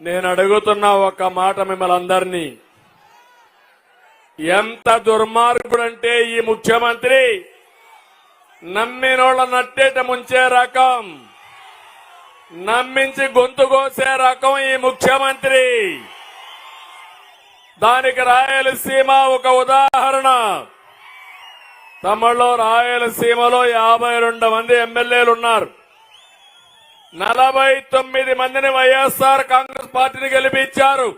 నేను అడుగుతున్న ఒక మాట మిమ్మల్ని అందరినీ. ఎంత దుర్మార్గుడంటే ఈ ముఖ్యమంత్రి నమ్మినోళ్ళ నట్టేట ముంచే రకం నమ్మించి గొంతు కోసే రకం ఈ ముఖ్యమంత్రి. దానికి రాయలసీమ ఒక ఉదాహరణ. తమలో రాయలసీమలో యాభై రెండు మంది ఎమ్మెల్యేలు ఉన్నారు నలభై తొమ్మిది మందిని వైఎస్ఆర్ కాంగ్రెస్ పార్టీని గెలిపించారు.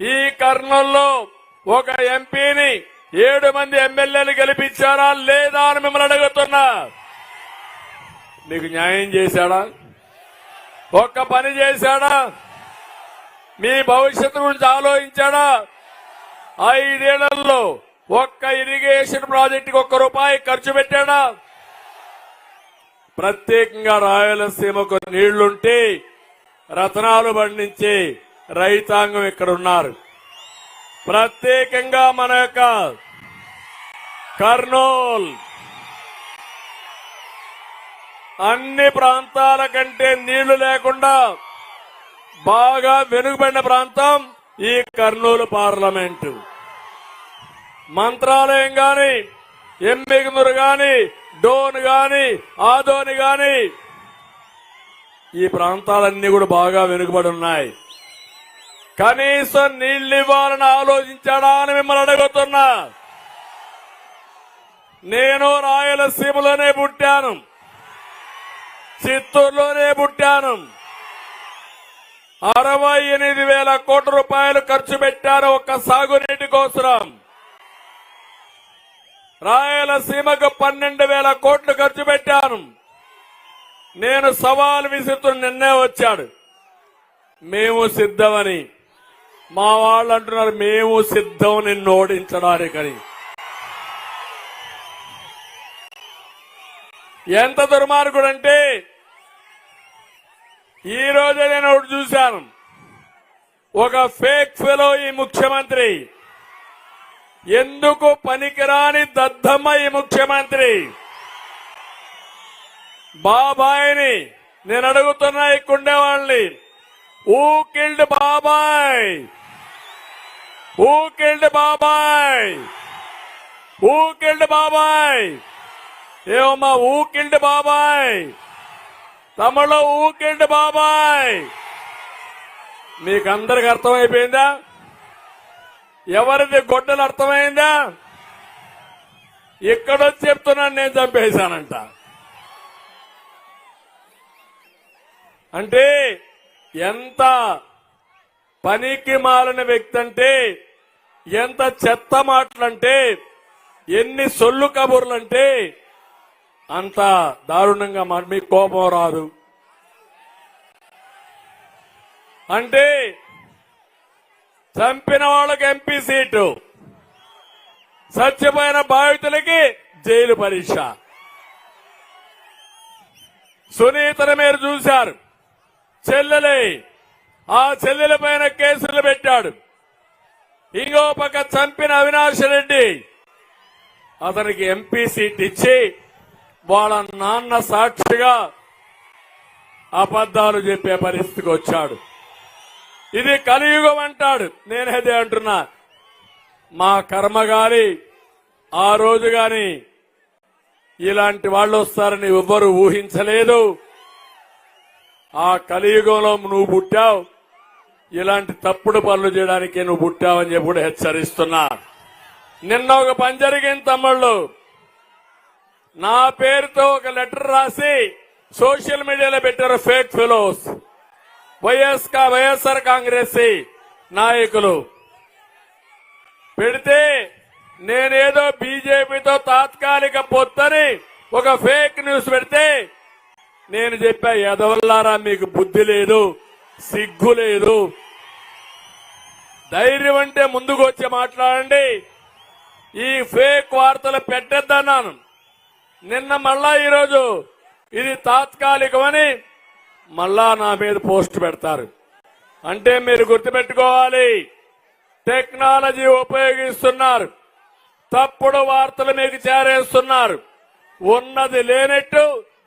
ఈ కర్నూల్లో ఒక ఎంపీని ఏడు మంది ఎమ్మెల్యేలు గెలిపించారా లేదా అని మిమ్మల్ని అడుగుతున్నా. మీకు న్యాయం చేశాడా? ఒక్క పని చేశాడా? మీ భవిష్యత్తు గురించి ఆలోచించాడా? ఐదేళ్ళలో ఒక్క ఇరిగేషన్ ప్రాజెక్టుకి ఒక్క రూపాయి ఖర్చు పెట్టాడా? ప్రత్యేకంగా రాయలసీమకు నీళ్ళుంటే రతనాలు పండించే రైతాంగం ఇక్కడ ఉన్నారు ప్రత్యేకంగా మన యొక్క కర్నూల్. అన్ని ప్రాంతాల కంటే నీళ్ళు లేకుండా బాగా వెనుకబడిన ప్రాంతం ఈ కర్నూలు పార్లమెంటు. మంత్రాలయం గాని ఎమ్మిగనూరు గాని డోన్ గాని ఆదోని గాని ఈ ప్రాంతాలన్నీ కూడా బాగా వెనుకబడి ఉన్నాయి. కనీసం నీళ్ళు ఇవ్వాలని ఆలోచించాడా అని మిమ్మల్ని అడుగుతున్నా. నేను రాయలసీమలోనే పుట్టాను. చిత్తూరులోనే పుట్టాను. అరవై ఎనిమిది వేల కోట్ల రూపాయలు ఖర్చు పెట్టారు ఒక్క సాగునీటి కోసం రాయలసీమకు పన్నెండు వేల కోట్లు ఖర్చు పెట్టాను. నేను సవాల్ విసురుతున్న నిన్నే వచ్చాడు. మేము సిద్ధమని. మా వాళ్ళు అంటున్నారు మేము సిద్ధం నిన్ను ఓడించడానికని. ఎంత దుర్మార్గుడంటే ఈ రోజే నేను ఒకటి చూశాను. ఒక ఫేక్ ఫెలో ఈ ముఖ్యమంత్రి ఎందుకు పనికిరాని దద్దమ్మ ఈ ముఖ్యమంత్రి? బాబాయిని నేను అడుగుతున్నా ఇక్కడే వాళ్ళని ఊ కిల్డ్ బాబాయ్! ఊ కిల్డ్ బాబాయ్! ఊ కిల్డ్ బాబాయ్! ఏమమ్మా ఊ కిల్డ్ బాబాయ్! తమలో ఊ కిల్డ్ బాబాయ్! మీకందరికి అర్థమైపోయిందా? ఎవరిది గొడ్డలు అర్థమైందా? ఇక్కడొచ్చి చెప్తున్నాను నేను చంపేశానంట. అంటే ఎంత పనికి మాలిన వ్యక్తి అంటే ఎంత చెత్త మాటలంటే ఎన్ని సొల్లు కబుర్లంటే అంత దారుణంగా మీకు కోపం రాదు. అంటే చంపిన వాళ్ళకి ఎంపీ సీటు. చచ్చిపోయిన బాధితులకి జైలు పరీక్ష. సునీతను మీరు చూశారు. చెల్లెలే ఆ చెల్లెల పైన కేసులు పెట్టాడు. ఇంకో పక్క చంపిన అవినాష్ రెడ్డి. అతనికి ఎంపీ సీట్ ఇచ్చి వాళ్ళ నాన్న సాక్షిగా అబద్దాలు చెప్పే పరిస్థితికి వచ్చాడు. ఇది కలియుగం అంటాడు. నేను అంటున్నా. మా కర్మ గాని ఆ రోజు గాని ఇలాంటి వాళ్ళు వస్తారని ఎవ్వరు ఊహించలేదు. ఆ కలియుగంలో నువ్వు పుట్టావు. ఇలాంటి తప్పుడు పనులు చేయడానికి నువ్వు పుట్టావని చెప్పి కూడా హెచ్చరిస్తున్నా. నిన్న ఒక పని జరిగింది తమ్ముళ్ళు. నా పేరుతో ఒక లెటర్ రాసి సోషల్ మీడియాలో పెట్టారు ఫేక్ ఫెలోస్. వైఎస్ వైఎస్ఆర్ కాంగ్రెస్ నాయకులు. పెడితే నేనేదో బీజేపీతో తాత్కాలిక పొత్తని ఒక ఫేక్ న్యూస్ పెడితే నేను చెప్పా ఎదవల్లారా మీకు బుద్ధి లేదు సిగ్గు లేదు. ధైర్యం అంటే ముందుకు వచ్చి మాట్లాడండి. ఈ ఫేక్ వార్తలు పెట్టద్దన్నాను. నిన్న మళ్ళా ఈరోజు ఇది తాత్కాలికమని మళ్ళా నా మీద పోస్ట్ పెడతారు. అంటే మీరు గుర్తుపెట్టుకోవాలి టెక్నాలజీ ఉపయోగిస్తున్నారు తప్పుడు వార్తలు మీకు చేరేస్తున్నారు. ఉన్నది లేనట్టు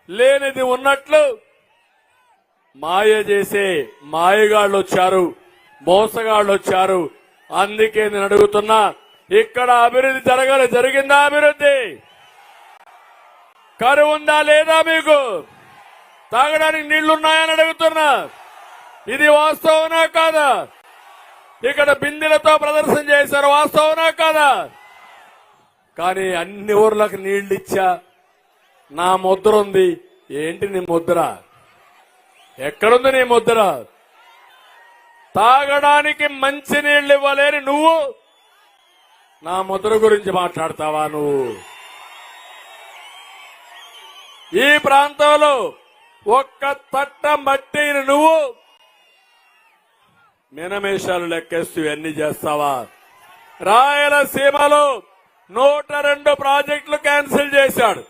లేనిది ఉన్నట్లు మాయ చేసే మాయగాళ్ళు వచ్చారు మోసగాళ్ళు వచ్చారు. అందుకే నేను అడుగుతున్నా ఇక్కడ అభివృద్ధి జరగాలి జరిగిందా అభివృద్ధి? కరువుందా లేదా మీకు? తాగడానికి నీళ్ళున్నాయని అడుగుతున్నా ఇది వాస్తవనా కాదా? ఇక్కడ బిందెలతో ప్రదర్శన చేశారు వాస్తవనా కాదా? కానీ అన్ని ఊర్లకు నీళ్ళు ఇచ్చా నా ముద్ర ఉంది. ఏంటి నీ ముద్ర? ఎక్కడుంది నీ ముద్ర? తాగడానికి మంచి నీళ్ళు ఇవ్వలేని నువ్వు? నా ముద్ర గురించి మాట్లాడతావా నువ్వు? ఈ ప్రాంతంలో ఒక్క తట్ట మట్టిని నువ్వు మినమేషాలు లెక్కేస్తూ ఇవన్నీ చేస్తావా? రాయలసీమలో నూట రెండు ప్రాజెక్టులు క్యాన్సిల్ చేశాడు.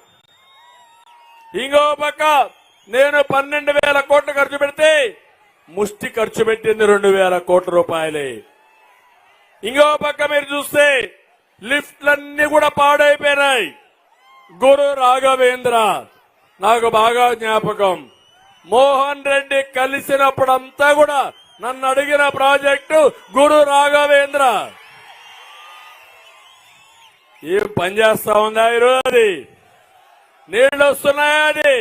ఇంకో పక్క నేను పన్నెండు వేల కోట్లు ఖర్చు పెడితే ముష్టి ఖర్చు పెట్టింది రెండు వేల కోట్ల రూపాయలే. ఇంకో పక్క మీరు చూస్తే లిఫ్ట్లన్నీ కూడా పాడైపోయినాయి. గురు రాఘవేంద్ర నాకు బాగా జ్ఞాపకం. మోహన్ రెడ్డి కలిసినప్పుడంతా కూడా నన్ను అడిగిన ప్రాజెక్టు గురు రాఘవేంద్ర. ఏం పనిచేస్తా ఉందా ఈరోజు? అది నీళ్ళు వస్తున్నాయా అది?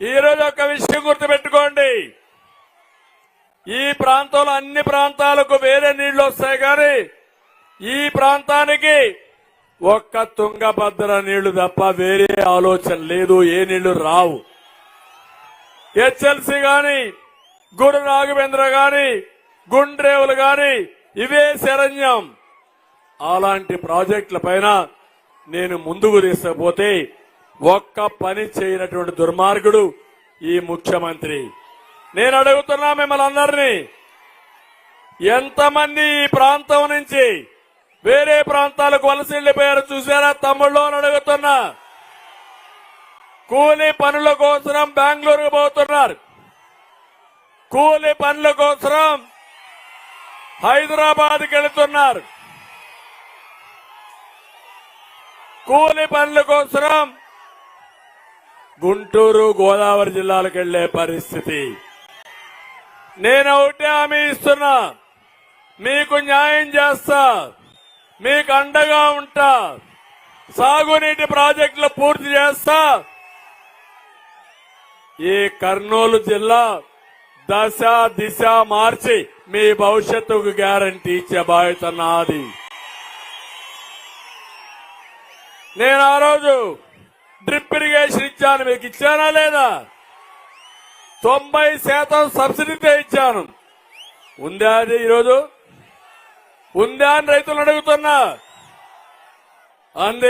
ఈరోజు ఒక విషయం గుర్తుపెట్టుకోండి. ఈ ప్రాంతంలో అన్ని ప్రాంతాలకు వేరే నీళ్ళు వస్తాయి కానీ ఈ ప్రాంతానికి ఒక్క తుంగభద్ర నీళ్ళు తప్ప వేరే ఆలోచన లేదు ఏ నీళ్ళు రావు. హెచ్ఎల్సి గాని గురు రాఘవేంద్ర గాని గుండ్రేవులు గాని ఇవే శరణ్యం. అలాంటి ప్రాజెక్టుల పైన నేను ముందుకు తీసుకుపోతే ఒక్క పని చేయనటువంటి దుర్మార్గుడు ఈ ముఖ్యమంత్రి. నేను అడుగుతున్నా మిమ్మల్ని అందరినీ ఎంతమంది ఈ ప్రాంతం నుంచి వేరే ప్రాంతాలకు వలస వెళ్ళిపోయారు చూసారా? తమ్ముళ్ళు అని అడుగుతున్నా కూలీ పనుల కోసం బెంగళూరుకు పోతున్నారు. కూలీ పనుల కోసం హైదరాబాద్కి వెళుతున్నారు. కూలి పనుల కోసం గుంటూరు గోదావరి జిల్లాలకు వెళ్ళే పరిస్థితి. నేను ఒకటే హామీ ఇస్తున్నా. మీకు న్యాయం చేస్తా. మీకు అండగా ఉంటా. సాగునీటి ప్రాజెక్టులు పూర్తి చేస్తా. ఈ కర్నూలు జిల్లా దశ దిశ మార్చి మీ భవిష్యత్తుకు గ్యారంటీ ఇచ్చే బాధ్యత నాది. నేను ఆ రోజు డ్రిప్ ఇరిగేషన్ ఇచ్చాను. మీకు ఇచ్చానా లేదా? తొంభై శాతం సబ్సిడీతో ఇచ్చాను. ఉందా అది ఈరోజు? ఉందా అని రైతులు అడుగుతున్నా అందుకే